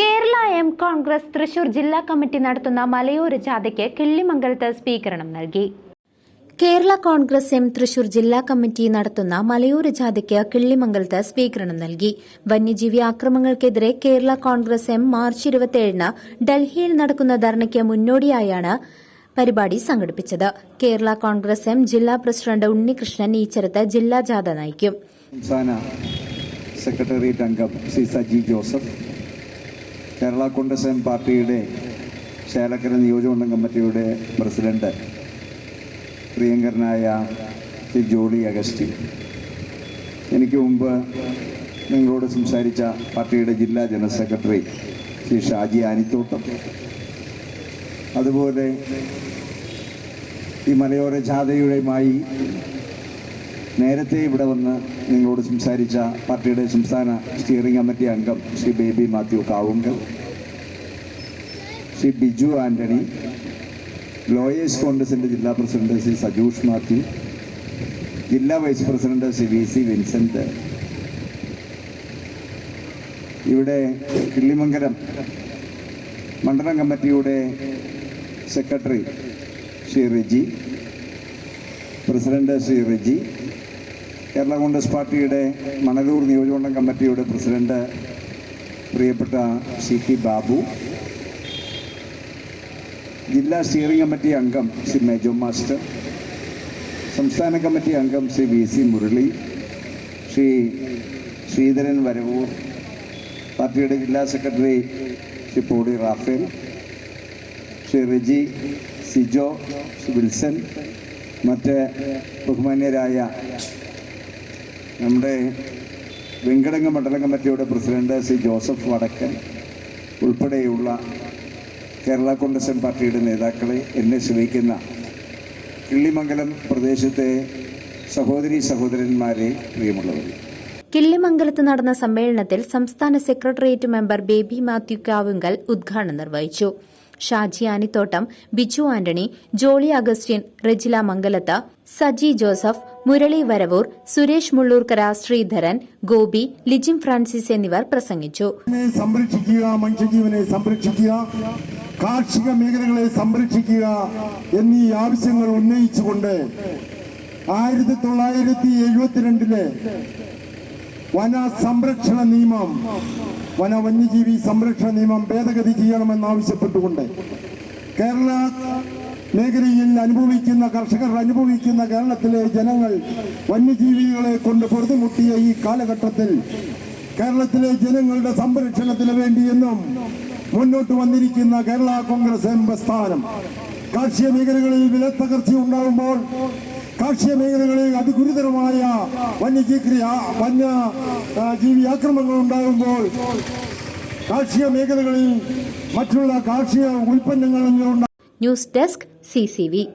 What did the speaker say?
Kerala M Congress Thrissur ജില്ലാ committee നടത്തുന്ന മലയോര ജാഥയ്ക്ക് കിള്ളിമംഗലത്ത് സ്വീകരണം നൽകി. കേരള കോൺഗ്രസ് എം തൃശൂർ ജില്ലാ കമ്മിറ്റി നടത്തുന്ന മലയോര ജാഥയ്ക്ക് കിള്ളിമംഗലത്ത് സ്വീകരണം നൽകി. വന്യജീവി ആക്രമണങ്ങൾക്കെതിരെ കേരള കോൺഗ്രസ് എം മാർച്ച് ഇരുപത്തിയേഴിന് ഡൽഹിയിൽ നടക്കുന്ന ധർണയ്ക്ക് മുന്നോടിയായാണ് പരിപാടി സംഘടിപ്പിച്ചത്. കേരള കോൺഗ്രസ് എം ജില്ലാ പ്രസിഡന്റ് ഉണ്ണികൃഷ്ണൻ ഈച്ചരത്ത് ജില്ലാ ജാഥ നയിക്കും. സെക്രട്ടേറിയറ്റ് അംഗം ശ്രീ സജി ജോസഫ് കേരള കോൺഗ്രസ് എം പാർട്ടിയുടെ ചേലക്കര നിയോജകമണ്ഡലം കമ്മിറ്റിയുടെ പ്രസിഡന്റ് പ്രിയങ്കരനായ ശ്രീ ജോളി അഗസ്റ്റി. എനിക്ക് മുമ്പ് നിങ്ങളോട് സംസാരിച്ച പാർട്ടിയുടെ ജില്ലാ ജനറൽ സെക്രട്ടറി ശ്രീ ഷാജി ആനിത്തോട്ടം. അതുപോലെ ഈ മലയോര ജാഥയുടെയുമായി നേരത്തെ ഇവിടെ വന്ന് നിങ്ങളോട് സംസാരിച്ച പാർട്ടിയുടെ സംസ്ഥാന സ്റ്റിയറിംഗ് കമ്മിറ്റി അംഗം ശ്രീ ബേബി മാത്യു കാവുങ്കൽ ശ്രീ ബിജു ആന്റണി ലോയേഴ്സ് കോൺഗ്രസിന്റെ ജില്ലാ പ്രസിഡന്റ് ശ്രീ സജൂഷ് മാത്യു ജില്ലാ vice president Shri V C Vincent. ഇവിടെ കിള്ളിമംഗലം മണ്ഡലം കമ്മിറ്റിയുടെ സെക്രട്ടറി ശ്രീ റിജി പ്രസിഡന്റ് ശ്രീ റിജി കേരള കോൺഗ്രസ് പാർട്ടിയുടെ മണലൂർ നിയോജകമണ്ഡലം കമ്മിറ്റിയുടെ പ്രസിഡന്റ് പ്രിയപ്പെട്ട സി ടി ബാബു ജില്ലാ സ്റ്റിയറിംഗ് കമ്മിറ്റി അംഗം ശ്രീ മേജോ മാസ്റ്റർ സംസ്ഥാന കമ്മിറ്റി അംഗം ശ്രീ വി സി മുരളി ശ്രീ ശ്രീധരൻ വരവൂർ പാർട്ടിയുടെ ജില്ലാ സെക്രട്ടറി ശ്രീ പോടി റാഫേൽ ശ്രീ റിജി സിജോ ശ്രീ വിൽസൺ മറ്റ് ബഹുമാന്യരായ നമ്മുടെ വെങ്കടങ്ങ മണ്ഡലം കമ്മിറ്റിയുടെ പ്രസിഡന്റ് ശ്രീ ജോസഫ് വടക്കൻ ഉൾപ്പെടെയുള്ള കേരള കോൺഗ്രസ് എം പാർട്ടിയുടെ നേതാക്കളെ എന്നെ ശ്രമിക്കുന്ന കിള്ളിമംഗലം പ്രദേശത്തെ സഹോദരി സഹോദരന്മാരെ പ്രിയമുള്ളവർ കിള്ളിമംഗലത്ത് നടന്ന സമ്മേളനത്തിൽ സംസ്ഥാന സെക്രട്ടേറിയറ്റ് മെമ്പർ ബേബി മാത്യു കാവുങ്കൽ ഉദ്ഘാടനം നിർവഹിച്ചു. ഷാജി ആനിത്തോട്ടം ബിജു ആന്റണി ജോളി അഗസ്റ്റ്യൻ റെജില മംഗലത്ത് സജി ജോസഫ് മുരളി വരവൂർ സുരേഷ് മുള്ളൂർക്കര ശ്രീധരൻ ഗോപി ലിജിം ഫ്രാൻസിസ് എന്നിവർ പ്രസംഗിച്ചു. സംരക്ഷിക്കുക മനുഷ്യജീവനെ സംരക്ഷിക്കുക കാർഷിക മേഖലകളെ സംരക്ഷിക്കുക എന്നീ ആവശ്യങ്ങൾ ഉന്നയിച്ചുകൊണ്ട് ആയിരത്തി തൊള്ളായിരത്തി എഴുപത്തിരണ്ടിലെ വന സംരക്ഷണ നിയമം വന വന്യജീവി സംരക്ഷണ നിയമം ഭേദഗതി ചെയ്യണമെന്നാവശ്യപ്പെട്ടുകൊണ്ട് കേരള മേഖലയിൽ അനുഭവിക്കുന്ന കർഷകർ അനുഭവിക്കുന്ന കേരളത്തിലെ ജനങ്ങൾ വന്യജീവികളെ കൊണ്ട് പൊറുതുമുട്ടിയ ഈ കാലഘട്ടത്തിൽ കേരളത്തിലെ ജനങ്ങളുടെ സംരക്ഷണത്തിന് വേണ്ടിയെന്നും മുന്നോട്ട് വന്നിരിക്കുന്ന കേരള കോൺഗ്രസ് എം പ്രസ്ഥാനം കാർഷിക മേഖലകളിൽ വിലത്തകർച്ച ഉണ്ടാകുമ്പോൾ കാർഷിക മേഖലകളിൽ അതിഗുരുതരമായ വന്യജീവി വന്യ ജീവി ആക്രമണങ്ങൾ ഉണ്ടാകുമ്പോൾ കാർഷിക മേഖലകളിൽ മറ്റുള്ള കാർഷിക ഉൽപ്പന്നങ്ങളിൽ news desk Sí, sí, vi.